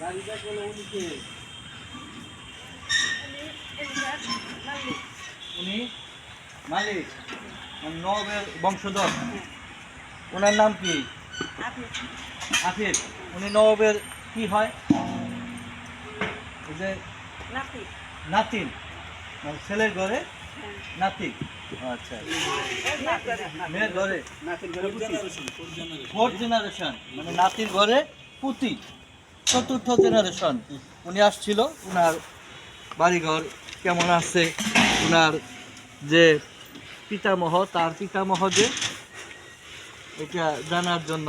গাড়িটা উনি মালিক মানে বংশধর। ওনার নাম কি? আফিফ। উনি নবাবের কি হয়? যে নাতিন। মানে ছেলের ঘরে নাতি আচ্ছা। মেয়ের ঘরে? ফোর্থ জেনারেশন মানে নাতির ঘরে পুতি, চতুর্থ জেনারেশন উনি আসছিল, উনার বাড়িঘর কেমন আছে, উনার যে পিতামহ, তার পিতামহ যে, এটা জানার জন্য।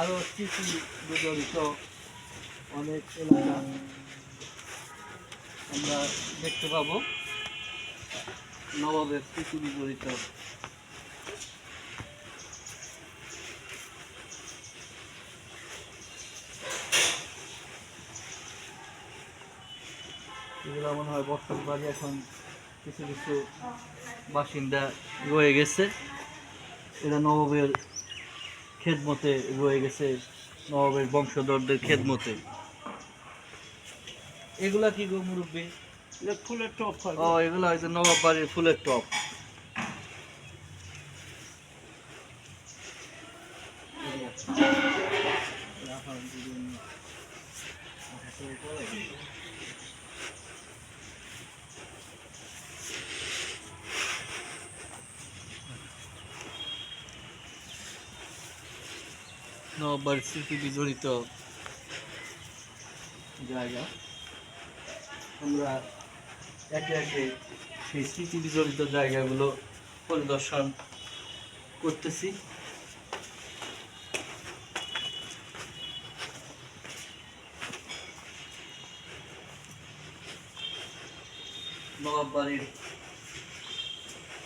আরও স্মৃতি বিজড়িত অনেক এলাকা আমরা দেখতে পাবো। নবাবের স্মৃতি বিজড়িত এগুলো মনে হয় বর্তমান বাড়ি এখন কিছু কিছু বাসিন্দা রয়ে গেছে। এরা নবাবের খেদমতে রয়ে গেছে নবাবের বংশধরদের খেদমতে। এগুলা কি গো মুরব্বী? ফুলের টপ ও এগুলা হয়তো নবাব বাড়ির ফুলের টপ। নবাব বাড়ির স্মৃতি বিজড়িত জায়গা। আমরা একে একে সেই স্মৃতি বিজড়িত জায়গাগুলো পরিদর্শন করতেছি। নবাব বাড়ির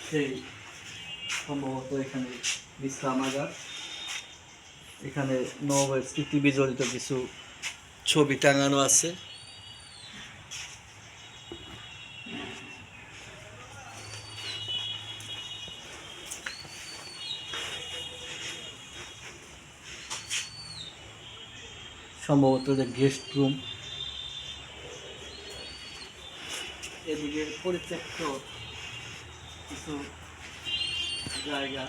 সেই সম্ভবত এখানে বিশ্রামাগার। এখানে নবাবের স্মৃতি বিজড়িত কিছু ছবি টাঙানো আছে। সম্ভবত যে গেস্ট রুম। এদিকে পরিত্যক্ত কিছু জায়গা।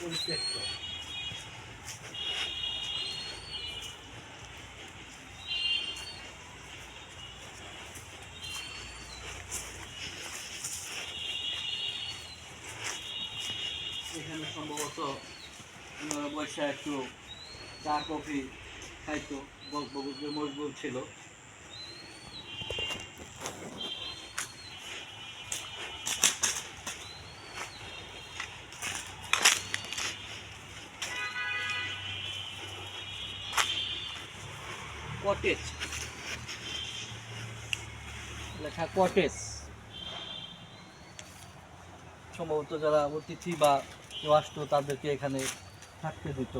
পরিত্যক্ত। এখানে সম্ভবত বসে একটু চা, কফি খাইতো গল্প গুজবে মশগুল ছিল। কটেজ লেখা কটেজ সম্ভবত যারা অতিথি বা কেউ আসতো তাদেরকে এখানে থাকতে দিত।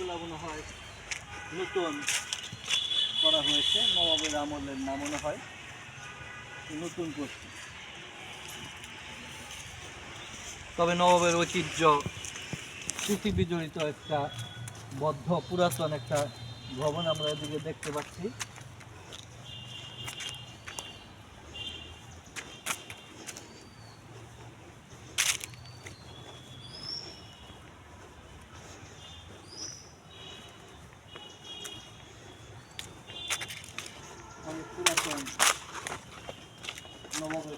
এগুলো মনে হয় নতুন করা হয়েছে, নবাবের আমলের না মনে হয়। নতুন করছে তবে নবাবের ঐতিহ্য স্মৃতি বিজড়িত একটা বদ্ধ, পুরাতন একটা ভবন আমরা এদিকে দেখতে পাচ্ছি অনেক পুরাতন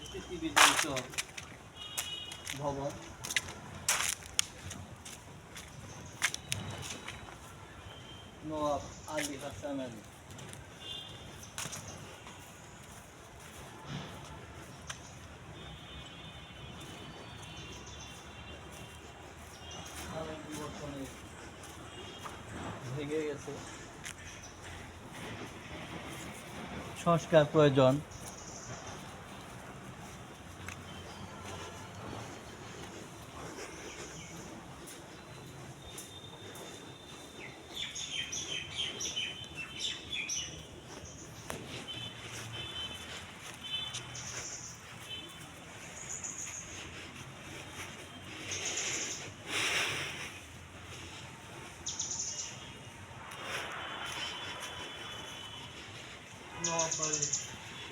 স্মৃতি বিজড়িত ভবন নবাব আলী হাসান আলী ভেঙে গেছে। সংস্কার প্রয়োজন।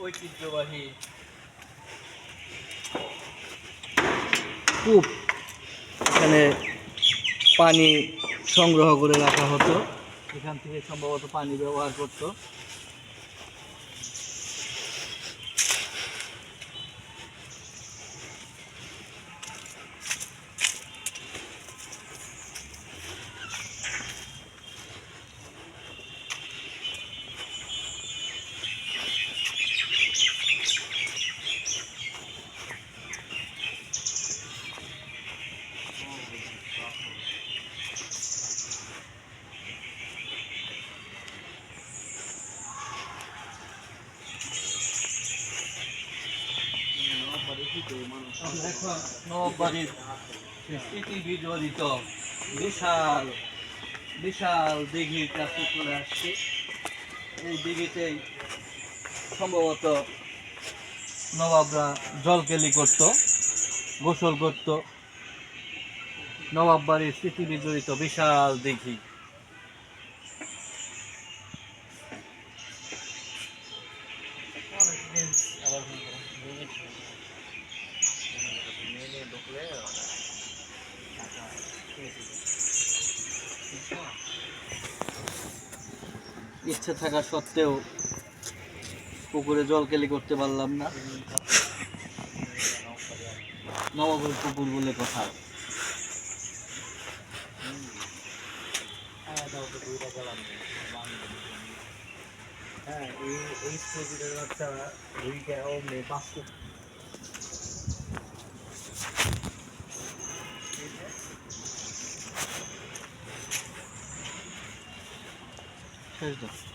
ঐতিহ্যবাহী। কূপ এখানে পানি সংগ্রহ করে রাখা হতো। এখান থেকে সম্ভবত পানি ব্যবহার করতো। নবাবাড়ির স্মৃতি বিজড়িত বিশাল বিশাল দিঘির কাছে চলে আসছি। এই দিঘিতেই সম্ভবত নবাবরা জলকেলি করত, গোসল করত। নবাব বাড়ির স্মৃতি বিজড়িত বিশাল দিঘি। ইচ্ছে থাকা সত্ত্বেও পুকুরে জল কেলি করতে পারলাম না। নবাবের পুকুর বলে কথা। হ্যাঁ এই এই বাচ্চা দুইটা ও মেয়ে 开始走